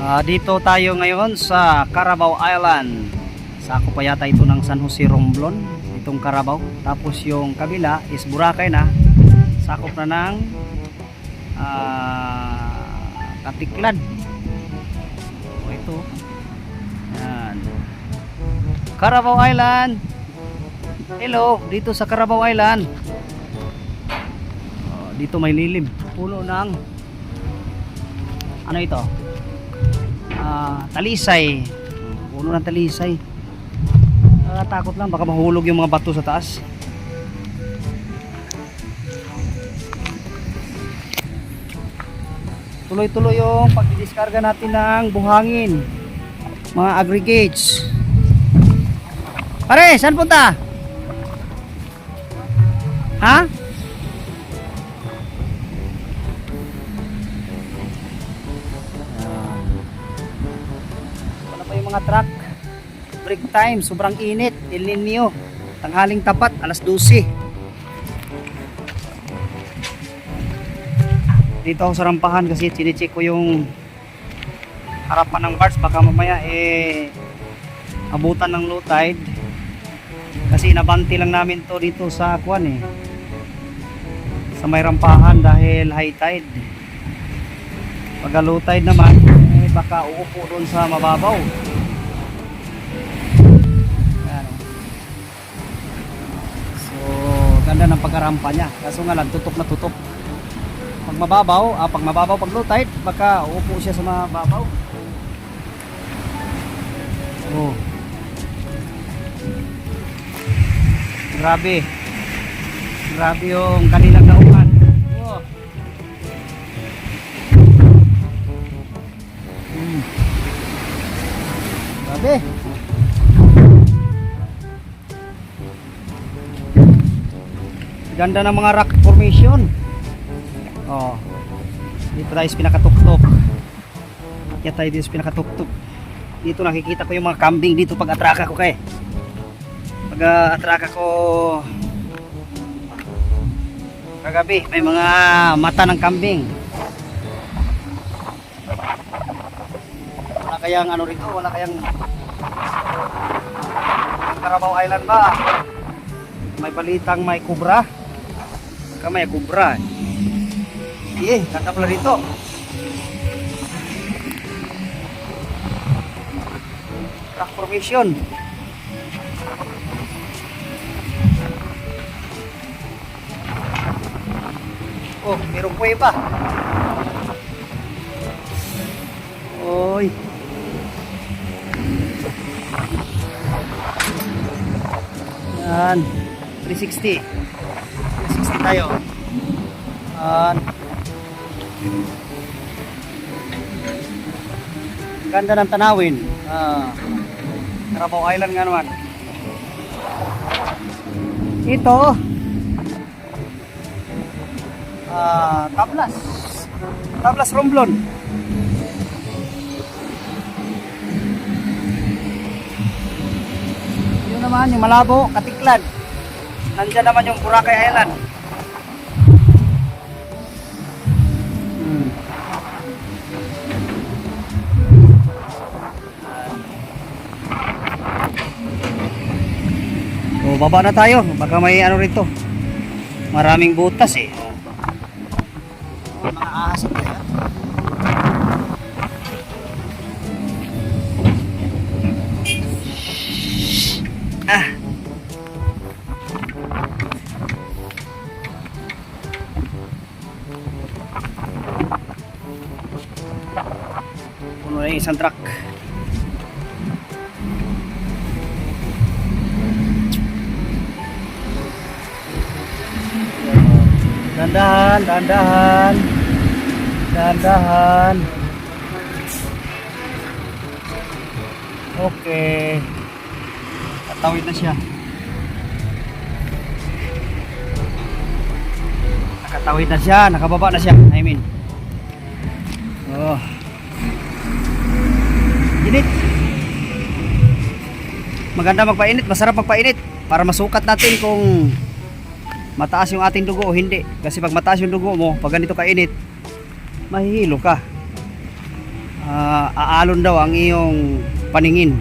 Ah, dito tayo ngayon sa Carabao Island. Sako pa yata ito ng San Jose Romblon, itong Carabao. Tapos yung kabila is Boracay na. Sakop na ng ah, Katiklad. O ito. Yan. Carabao Island. Hello, dito sa Carabao Island. Dito may lilim. Puno ng ano ito? Ah, talisay. Puno ng talisay. Nakakatakot lang baka mahulog yung mga bato sa taas. Tuloy-tuloy yung pagdidiskarga natin ng buhangin. Mga aggregates. Pare, saan punta? Ha? Mga truck. Break time, sobrang init. El Nino. Tanghaling tapat, alas 12. Dito ako sa rampahan kasi chinecheck ko yung harapan ng bars. Baka mamaya eh abutan ng low tide. Kasi nabanti lang namin to dito sa Kwan eh. Sa may rampahan dahil high tide. Pag low tide naman, eh baka uupo doon sa mababaw. Ayan, oh. So, ganda ng pagkarampa niya. Kaso nga lang, tutok na tutok. Pag mababaw, ah, pag mababaw, pag low tide, baka uupo siya sa mababaw. Oh. Grabe. Grabe yung kanilang naukan. Ganda ng mga rock formation. Oh. Dito tayo sa pinakatuktok. Kaya tayo dito sa pinakatuktok. Dito nakikita ko yung mga kambing dito pag atraka ko kay. Pag uh, atraka ko kagabi, may mga mata ng kambing. Wala kayang ano rito, wala kayang Carabao Island ba? May balitang may kubra. Baka may kubra. Eh, ganda pala rito. Rock formation. Oh, merong kuweba. Oy. Yan. 360. 360 tayo. Yan. Ganda ng tanawin. Ah. Carabao Island nga naman. Ito. Ah, tablas. Tablas Romblon. Yun naman yung Malabo, Katiklad. Nandiyan naman yung Boracay Island. So, baba na tayo. Baka may ano rito. Maraming butas eh. Oh, mga ahas ah. Ah. Puno na yung isang truck. Dandahan, dandahan. Dandahan. Okay. Tatawid na siya. Nakatawid na siya, nakababa na siya. I mean. Oh. Init. Maganda magpainit, masarap magpainit para masukat natin kung mataas yung ating dugo o hindi. Kasi pag mataas yung dugo mo, pag ganito kainit, mahihilo ka. Ah, aalon daw ang iyong paningin.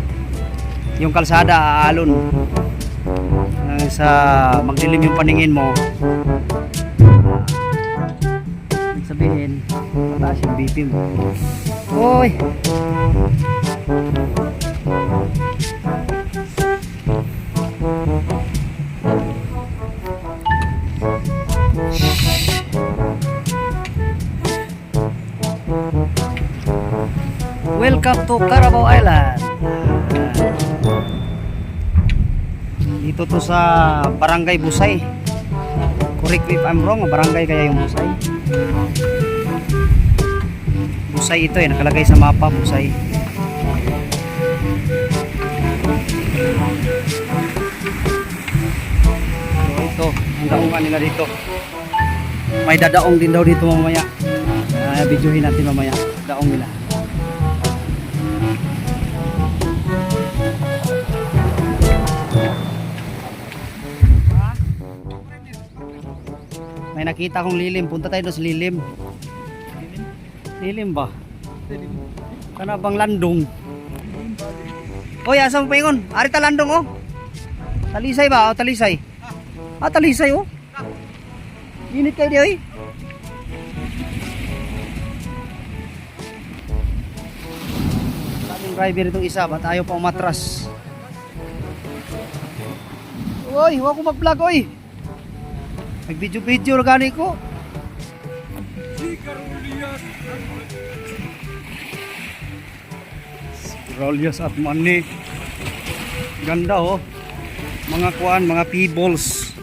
Yung kalsada aalon. Ah, sa magdilim yung paningin mo. Ibig sabihin, mataas yung BP mo. Hoy! Welcome to Carabao Island. Dito to sa Barangay Busay. Correct me if I'm wrong, barangay kaya yung Busay. Busay ito eh, nakalagay sa mapa Busay. Ito, ang daungan nila dito. May dadaong din daw dito mamaya. Uh, videohin natin mamaya. Daong nila. May nakita kong lilim. Punta tayo doon sa lilim. Lilim ba? Kana bang landong? Oy, asa mo paingon? Ari ta landong oh. Talisay ba? O talisay? Ah, talisay oh. Init kayo di oy. Daming driver itong isa, ba't ayaw pa umatras? Uy, huwag ko mag-vlog, oy! Nag-video-video na gani ko. Rollias at Mani. Ganda oh. Mga kuan, mga peebles.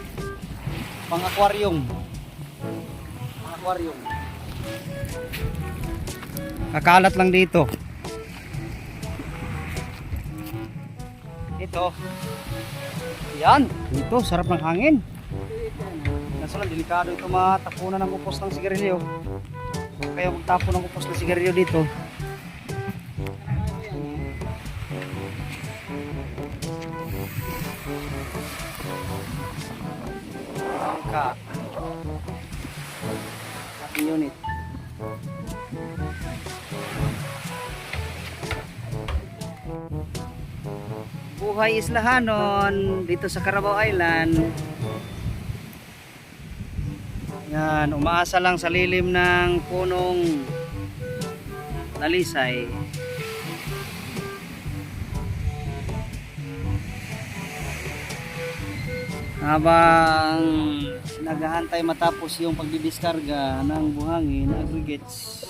Pang aquarium. Pang aquarium. Kakalat lang dito. Ito. Yan. Ito, sarap ng hangin. Kaso lang, delikado ito matapunan ng upos ng sigarilyo. Kaya magtapon ng upos ng sigarilyo dito. Ka. Ating unit. Buhay Islahanon dito sa Carabao Island. Yan, umaasa lang sa lilim ng punong nalisay. Habang naghahantay matapos yung pagdidiskarga ng buhangin aggregates.